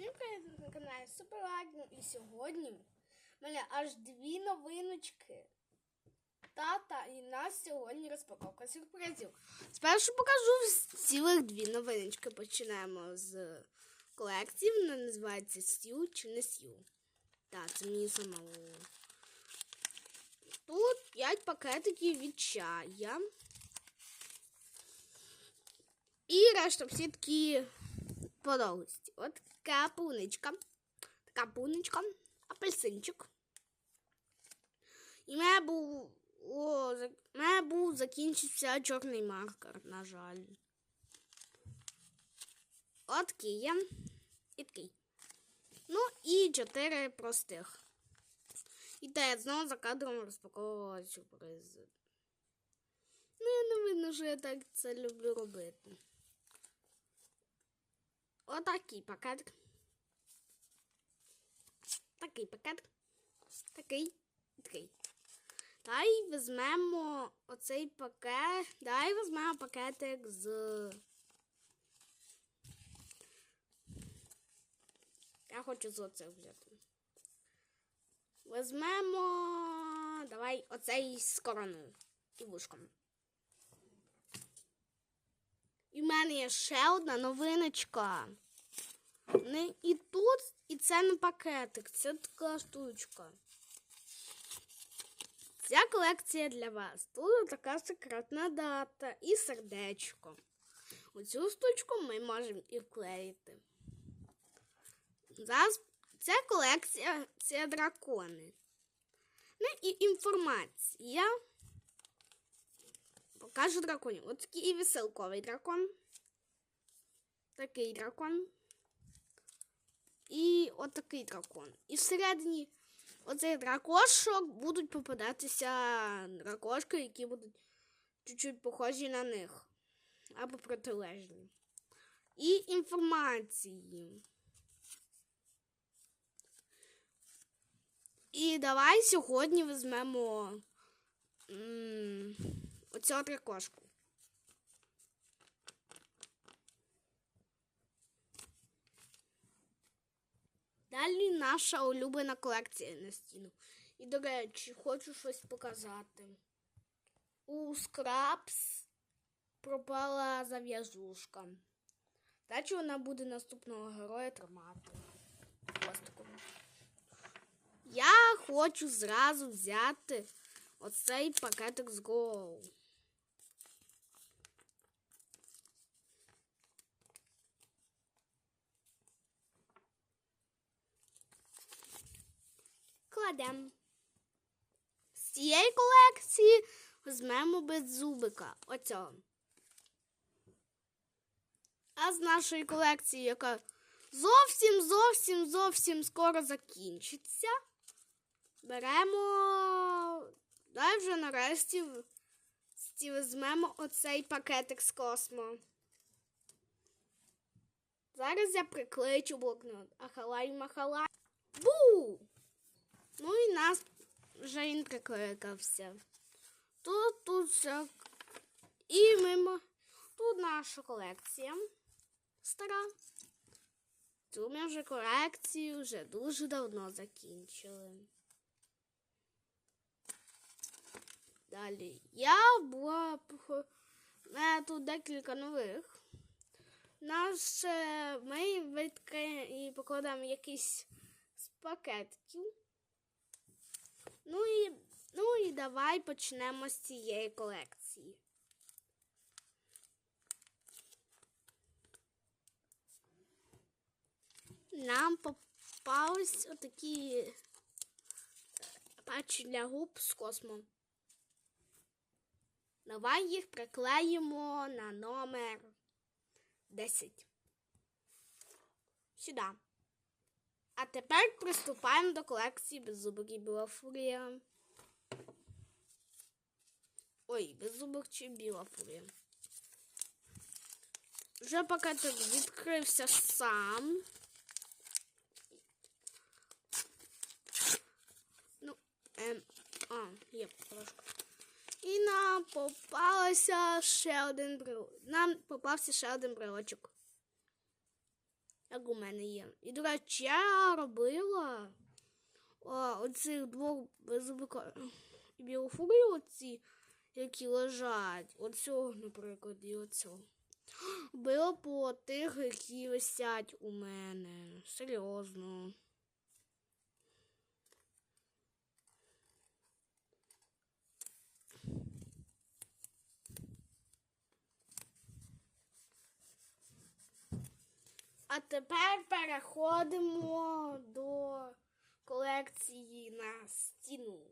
Всім привіт на каналі Суперлагін. І сьогодні в мене аж дві новиночки. Тата і нас сьогодні розпаковка сюрпризів. Спершу покажу цілих дві новиночки. Починаємо з колекції. Вона називається Сью чи не Сью. Так, це мені самому. Тут 5 пакетиків від чая. І решта всі такі подовгості. От така пуничка. Така пуничка, апельсинчик. І мене був, о, мене був закінчився чорний маркер, на жаль. От є. І такий. Ну і чотири простих. І те я знову за кадром розпаковувала сюрпризи. Ну, я не видно, що я так це люблю робити. Отакий пакет. Такий пакет. Такий. Такий. Дай візьмемо оцей пакет. Дай візьмемо пакетик з. Я хочу з оце взяти. Візьмемо. Давай оцей з короною і вушком. І в мене є ще одна новиночка. Не, і тут, і це не пакетик, це така штучка. Ця колекція для вас. Тут така секретна дата і сердечко. Оцю штучку ми можемо і вклеїти. Зараз ця колекція це дракони. Ну і інформація. Покажу драконів. Ось такий веселковий дракон. Такий дракон. І от такий дракон. І всередині оцих дракошок будуть попадатися дракошки, які будуть чуть-чуть похожі на них. Або протилежні. І інформації. І давай сьогодні візьмемо. М, Оцю дракошку. Далі наша улюблена колекція на стіну. І, до речі, хочу щось показати. У Скрабс пропала зав'язушка. Далі вона буде наступного героя тримати. Я хочу зразу взяти оцей пакетик з Go. Кладемо. З цієї колекції візьмемо без зубика. Оцього. А з нашої колекції, яка зовсім, зовсім, зовсім скоро закінчиться, беремо. Дай вже нарешті візьмемо оцей пакетик з космо. Зараз я приклею блокнот. Ахалай махалай. Бу! Ну і нас вже він прикликався. Тут тут все. І мимо. Тут наша колекція стара. Цю ми вже колекцію вже дуже давно закінчили. Далі. Я була мене тут декілька нових. Наш е, ми відкриємо і покладемо якийсь з пакетків. Ну і, ну і давай почнемо з цієї колекції. Нам попались отакі патчі для губ з космом. Давай їх приклеїмо на номер 10. Сюди. А тепер приступаємо до колекції беззубок біла фурія. Ой, беззубок чи біла фурія. Вже пакетик відкрився сам. Ну, ем, а, є трошки. І нам попалося ще один брелочок. Нам попався ще один брелочок. Як у мене є. І, до речі, я робила оцих двох беззубика і оці, які лежать. Оцього, наприклад, і оцього. Було по тих, які висять у мене. Серйозно. А тепер переходимо до колекції на стіну.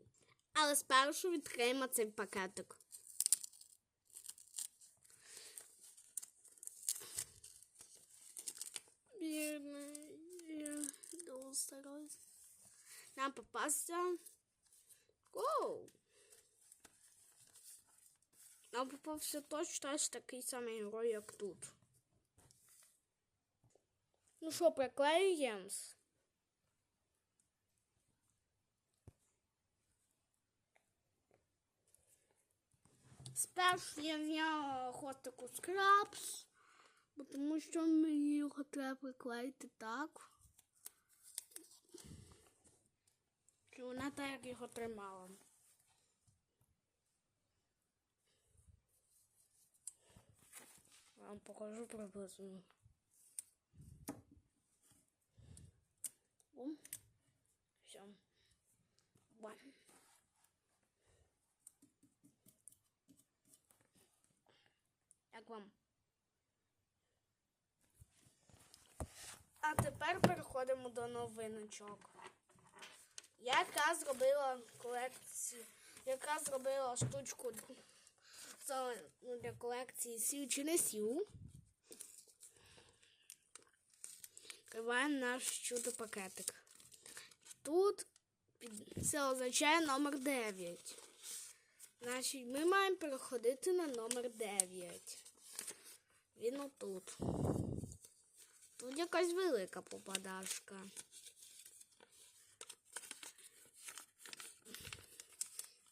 Але спершу відкриємо цей пакетик. Нам попався. Гоу! Нам попався точно такий самий герой, як тут. Ну що, приклеюємо? Спершу я взяла хвостику скрабс, тому що мені його треба приклеїти так. Що вона так його тримала. Вам покажу приблизно. Бам. Як вам? А тепер переходимо до новиночок. Я якраз зробила колекцію, яка зробила штучку ну, для колекції сів чи не сів. Відкриваємо наш чудо пакетик. Тут це означає номер 9. Значить, ми маємо переходити на номер 9. Він отут. Тут якась велика попадашка.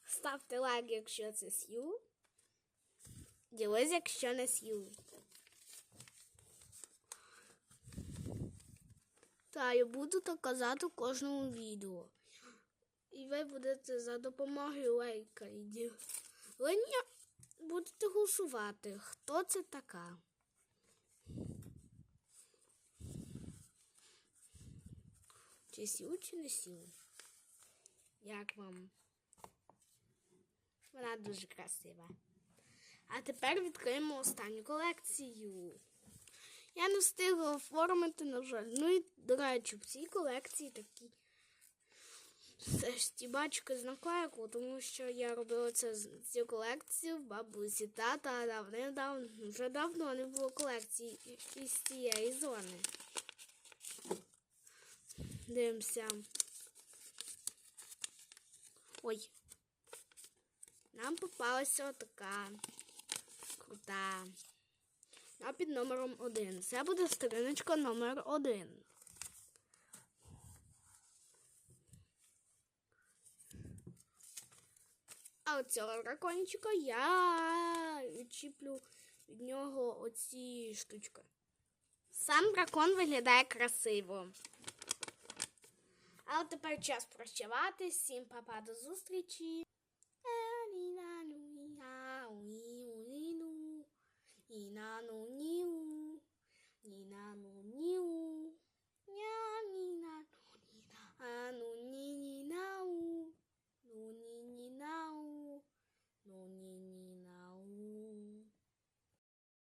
Ставте лайк, якщо це сью. Ділись, якщо не сью. Та я буду так казати в кожному відео. І ви будете за допомогою лайка і ділення будете голосувати, хто це така. Чи сів, чи не сів? Як вам? Вона дуже красива. А тепер відкриємо останню колекцію. Я не встигла оформити, на жаль. Ну і, до речі, в цій колекції такі все ж ті бачки з наклейку, тому що я робила це цю колекцію в бабусі тата давним-давно, вже давно не було колекції із цієї зони. Дивимося. Ой. Нам попалася така крута. А під номером один. Це буде сторіночка номер один. А от цього дракончика я відчіплю від нього оці штучки. Сам дракон виглядає красиво. А от тепер час прощаватись. Всім папа до зустрічі.